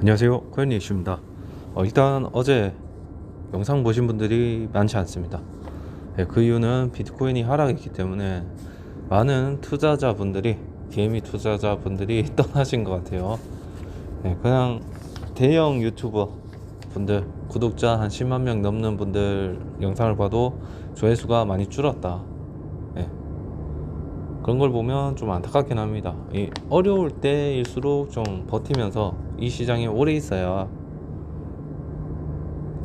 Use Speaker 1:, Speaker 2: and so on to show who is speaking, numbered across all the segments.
Speaker 1: 안녕하세요. 코연이 이슈입니다. 어, 일단 어제 영상 보신 분들이 많지 않습니다. 예, 그 이유는 비트코인이 하락했기 때문에 많은 투자자분들이 DME 투자자분들이 떠나신 것 같아요. 예, 그냥 대형 유튜버 분들 구독자 한 10만 명 넘는 분들 영상을 봐도 조회수가 많이 줄었다. 예, 그런 걸 보면 좀 안타깝긴 합니다. 이 어려울 때일수록 좀 버티면서 이 시장에 오래 있어야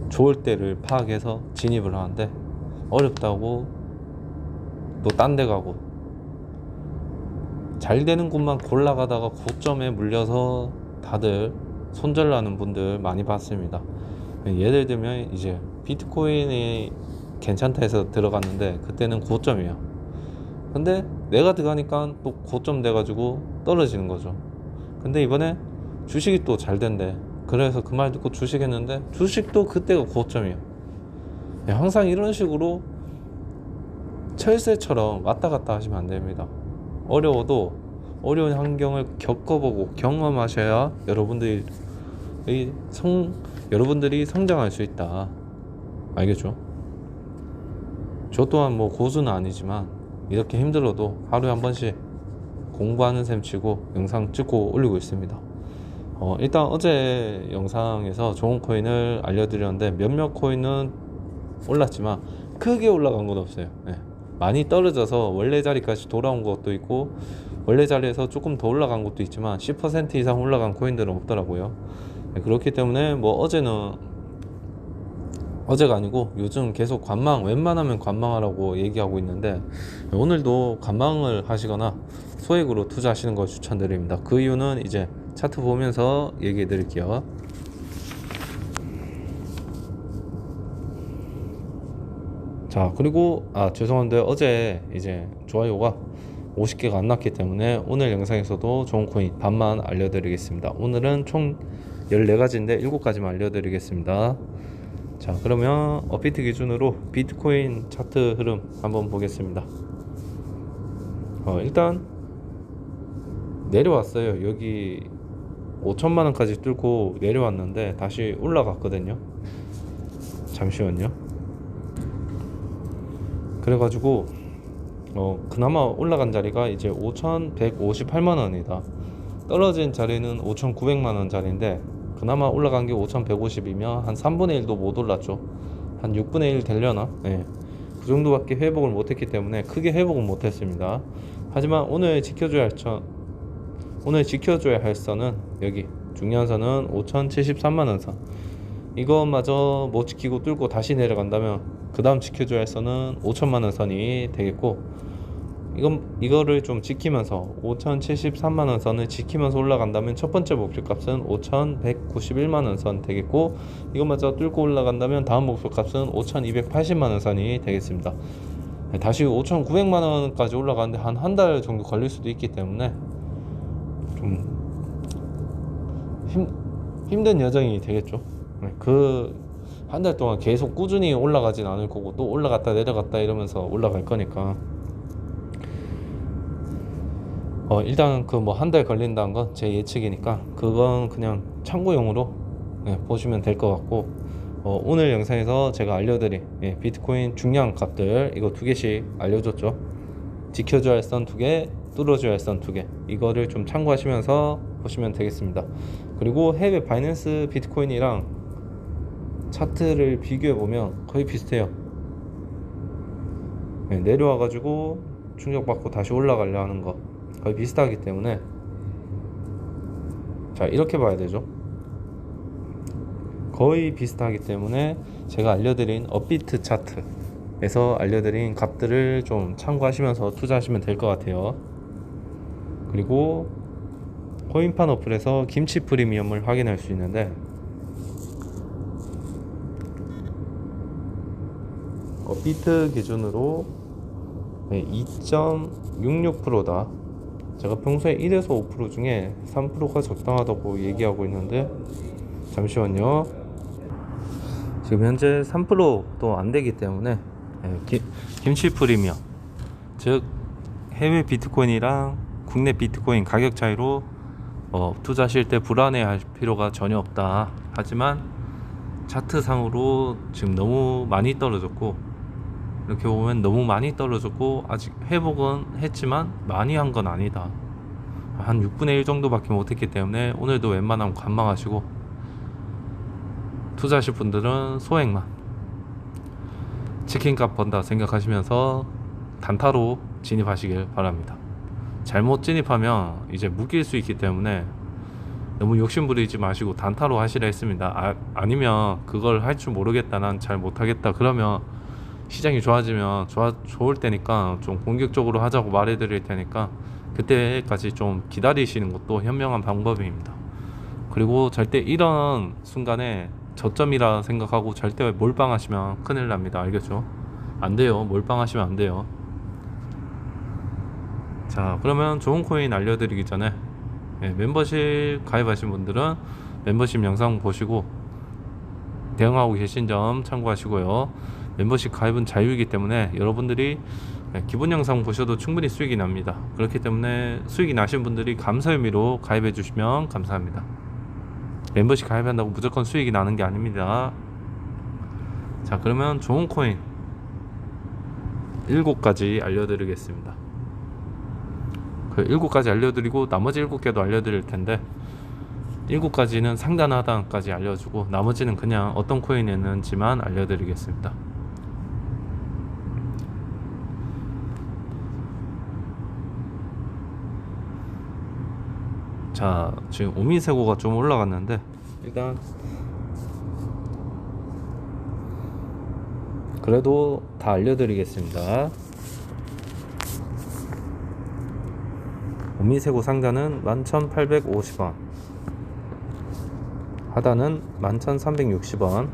Speaker 1: 좋을 때를 파악해서 진입을 하는데 어렵다고 또 딴 데 가고 잘 되는 곳만 골라가다가 고점에 물려서 다들 손절나는 분들 많이 봤습니다. 예를 들면 이제 비트코인이 괜찮다 해서 들어갔는데 그때는 고점이에요. 근데 내가 들어가니까 또 고점 돼가지고 떨어지는 거죠. 근데 이번에 주식이 또 잘 된대. 그래서 그 말 듣고 주식 했는데 주식도 그때가 고점이에요. 예, 항상 이런 식으로 철새처럼 왔다 갔다 하시면 안 됩니다. 어려워도 어려운 환경을 겪어보고 경험하셔야 여러분들이 성, 여러분들이 성장할 수 있다. 알겠죠? 저 또한 뭐 고수는 아니지만 이렇게 힘들어도 하루에 한 번씩 공부하는 셈 치고 영상 찍고 올리고 있습니다. 어, 일단 어제 영상에서 좋은 코인을 알려드렸는데 몇몇 코인은 올랐지만 크게 올라간 건 없어요. 네. 많이 떨어져서 원래 자리까지 돌아온 것도 있고 원래 자리에서 조금 더 올라간 것도 있지만 10% 이상 올라간 코인들은 없더라고요. 네, 그렇기 때문에 뭐 어제는 어제가 아니고 요즘 계속 관망 웬만하면 관망하라고 얘기하고 있는데 오늘도 관망을 하시거나 소액으로 투자하시는 걸 추천드립니다. 그 이유는 이제 차트 보면서 얘기해 드릴게요. 자 그리고 아 죄송한데 어제 이제 좋아요가 50개가 안 났기 때문에 오늘 영상에서도 좋은 코인 반만 알려드리겠습니다. 오늘은 총 14가지인데 7가지만 알려드리겠습니다. 자 그러면 업비트 기준으로 비트코인 차트 흐름 한번 보겠습니다 어, 일단 내려왔어요 여기 5천만 원까지 뚫고 내려왔는데 다시 올라갔거든요 잠시만요 그래가지고 어, 그나마 올라간 자리가 이제 5,158만 원이다 떨어진 자리는 5,900만 원 자리인데 그나마 올라간 게 5,150이면 한 3분의 1도 못 올랐죠. 한 6분의 1 되려나? 네. 그 정도밖에 회복을 못했기 때문에 크게 회복은 못했습니다. 하지만 오늘 지켜줘야 할 선, 오늘 지켜줘야 할 선은 여기 중요한 선은 5,073만 원 선. 이것마저 못 지키고 뚫고 다시 내려간다면 그 다음 지켜줘야 할 선은 5천만 원 선이 되겠고 이건 이거를 좀 지키면서 5,073만 원 선을 지키면서 올라간다면 첫 번째 목표값은 5,191만 원 선 되겠고 이것마저 뚫고 올라간다면 다음 목표값은 5,280만 원 선이 되겠습니다. 네, 다시 5,900만 원까지 올라가는데 한 한 달 정도 걸릴 수도 있기 때문에 좀 힘, 힘든 여정이 되겠죠. 네, 그한 달 동안 계속 꾸준히 올라가진 않을 거고 또 올라갔다 내려갔다 이러면서 올라갈 거니까. 어, 일단 그 뭐 한 달 걸린다는 건 제 예측이니까 그건 그냥 참고용으로 네, 보시면 될 것 같고. 어, 오늘 영상에서 제가 알려드린 예, 비트코인 중요한 값들 이거 두 개씩 알려줬죠. 지켜줘야 할 선 두개 뚫어줘야 할선 두 개. 이거를 좀 참고하시면서 보시면 되겠습니다. 그리고 해외 바이낸스 비트코인이랑 차트를 비교해 보면 거의 비슷해요. 네, 내려와 가지고 충격받고 다시 올라가려 하는 거 거의 비슷하기 때문에. 자 이렇게 봐야 되죠. 거의 비슷하기 때문에 제가 알려드린 업비트 차트에서 알려드린 값들을 좀 참고하시면서 투자하시면 될 것 같아요 그리고 코인판 어플에서 김치 프리미엄을 확인할 수 있는데 업비트 기준으로 2.66%다. 제가 평소에 1에서 5% 중에 3%가 적당하다고 얘기하고 있는데 잠시만요. 지금 현재 3%도 안 되기 때문에 예, 기, 김치 프리미엄 즉 해외 비트코인이랑 국내 비트코인 가격 차이로 어, 투자하실 때 불안해할 필요가 전혀 없다. 하지만 차트상으로 지금 너무 많이 떨어졌고 이렇게 보면 너무 많이 떨어졌고 아직 회복은 했지만 많이 한 건 아니다. 한 6분의 1 정도밖에 못했기 때문에 오늘도 웬만하면 관망하시고 투자하실 분들은 소액만 치킨값 번다 생각하시면서 단타로 진입하시길 바랍니다. 잘못 진입하면 이제 묶일 수 있기 때문에 너무 욕심 부리지 마시고 단타로 하시라 했습니다. 아, 아니면 그걸 할 줄 모르겠다, 난 잘 못하겠다. 그러면 시장이 좋아지면 좋아, 좋을 때니까 좀 공격적으로 하자고 말해 드릴 테니까 그때까지 좀 기다리시는 것도 현명한 방법입니다. 그리고 절대 이런 순간에 저점이라 생각하고 절대 몰빵하시면 큰일 납니다. 알겠죠? 안 돼요. 몰빵하시면 안 돼요. 자, 그러면 좋은 코인 알려드리기 전에 예, 멤버십 가입하신 분들은 멤버십 영상 보시고 대응하고 계신 점 참고하시고요. 멤버십 가입은 자유이기 때문에 여러분들이 예, 기본 영상 보셔도 충분히 수익이 납니다. 그렇기 때문에 수익이 나신 분들이 감사 의미로 가입해 주시면 감사합니다. 멤버십 가입한다고 무조건 수익이 나는 게 아닙니다. 자, 그러면 좋은 코인 7가지 알려드리겠습니다. 그 7가지 알려드리고 나머지 7개도 알려드릴 텐데 7가지는 상단 하단까지 알려주고 나머지는 그냥 어떤 코인이 있는지만 알려드리겠습니다. 자 지금 오미세고가 좀 올라갔는데 일단 그래도 다 알려드리겠습니다 오미세고 상단은 11,850원. 하단은 11,360원.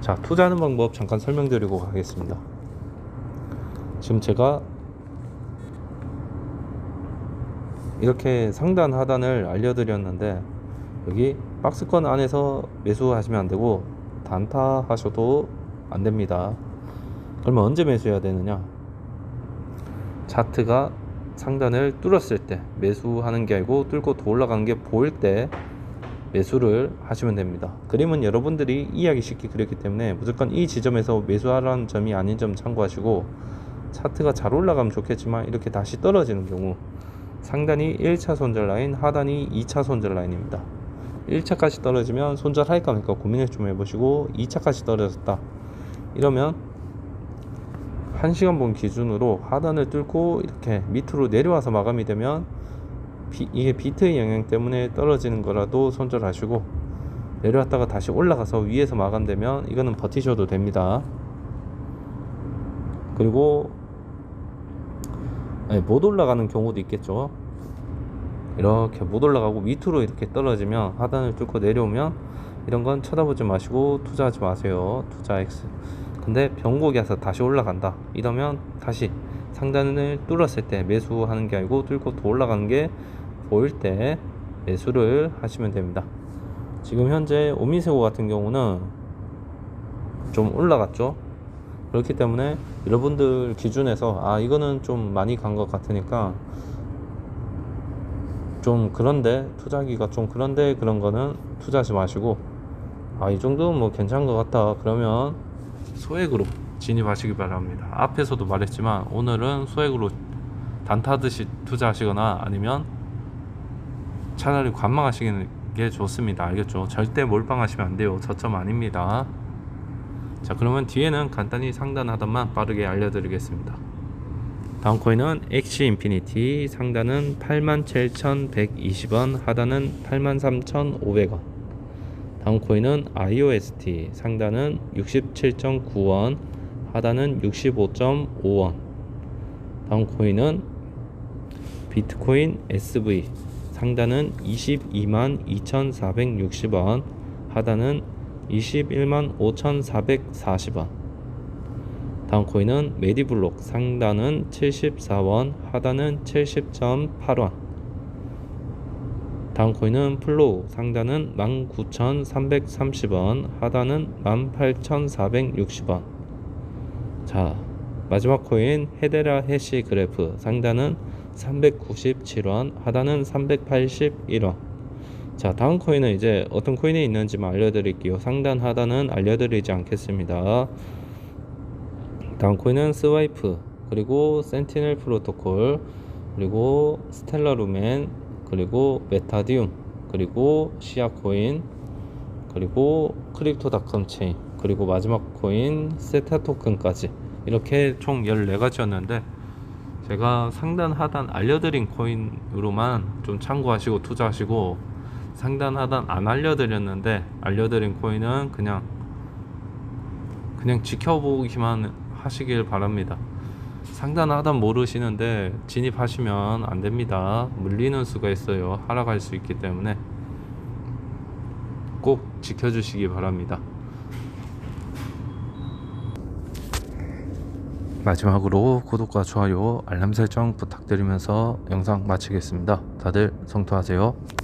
Speaker 1: 자 투자하는 방법 잠깐 설명드리고 가겠습니다. 지금 제가 이렇게 상단 하단을 알려드렸는데 여기 박스권 안에서 매수하시면 안되고 단타 하셔도 안됩니다. 그러면 언제 매수해야 되느냐? 차트가 상단을 뚫었을 때 매수하는 게 아니고 뚫고 더 올라가는 게 보일 때 매수를 하시면 됩니다 그림은 여러분들이 이해하기 쉽게 그렸기 때문에 무조건 이 지점에서 매수하라는 점이 아닌 점 참고하시고 차트가 잘 올라가면 좋겠지만 이렇게 다시 떨어지는 경우 상단이 1차 손절 라인, 하단이 2차 손절 라인입니다. 1차까지 떨어지면 손절할까 말까 고민을 좀 해보시고 2차까지 떨어졌다. 이러면 1시간 본 기준으로 하단을 뚫고 이렇게 밑으로 내려와서 마감이 되면 비, 이게 비트의 영향 때문에 떨어지는 거라도 손절하시고 내려왔다가 다시 올라가서 위에서 마감되면 이거는 버티셔도 됩니다. 그리고 못 올라가는 경우도 있겠죠 이렇게 못 올라가고 밑으로 이렇게 떨어지면 하단을 뚫고 내려오면 이런 건 쳐다보지 마시고 투자하지 마세요 투자 X 근데 변곡이 와서 다시 올라간다. 이러면 다시 상단을 뚫었을 때 매수하는 게 아니고 뚫고 더 올라가는 게 보일 때 매수를 하시면 됩니다. 지금 현재 오미세고 같은 경우는 좀 올라갔죠. 그렇기 때문에 여러분들 기준에서 아 이거는 좀 많이 간 것 같으니까 좀 그런데 투자하기가 좀 그런데 그런 거는 투자하지 마시고 아 이 정도는 뭐 괜찮은 것 같다. 그러면 소액으로 진입하시기 바랍니다. 앞에서도 말했지만 오늘은 소액으로 단타듯이 투자하시거나 아니면 차라리 관망하시는 게 좋습니다. 알겠죠? 절대 몰빵하시면 안 돼요. 저점 아닙니다. 자 그러면 뒤에는 간단히 상단 하단만 빠르게 알려드리겠습니다. 다음 코인은 엑시 인피니티. 상단은 87,120원 하단은 83,500원 다음 코인은 IOST 상단은 67.9원 하단은 65.5원. 다음 코인은 비트코인 SV 상단은 22만 2,460원 하단은 21만 5,440원. 다음 코인은 메디블록 상단은 74원 하단은 70.8원 다음 코인은 플로우 상단은 19,330원 하단은 18,460원 자 마지막 코인 헤데라 해시 그래프 상단은 397원, 하단은 381원. 자, 다음 코인은 이제 어떤 코인이 있는지만 알려드릴게요. 상단 하단은 알려드리지 않겠습니다. 다음 코인은 스와이프, 그리고 센티넬 프로토콜, 그리고 스텔라 루멘, 그리고 메타디움, 그리고 시아 코인, 그리고 크립토닷컴 체인, 그리고 마지막 코인 세타 토큰까지 이렇게 총 14가지였는데 제가 상단 하단 알려드린 코인으로만 좀 참고하시고 투자하시고 상단 하단 안 알려드렸는데 알려드린 코인은 그냥 그냥 지켜보기만 하시길 바랍니다. 상단 하단 모르시는데 진입하시면 안 됩니다. 물리는 수가 있어요. 하락할 수 있기 때문에 꼭 지켜주시기 바랍니다. 마지막으로 구독과 좋아요, 알람 설정 부탁드리면서 영상 마치겠습니다. 다들 성투하세요.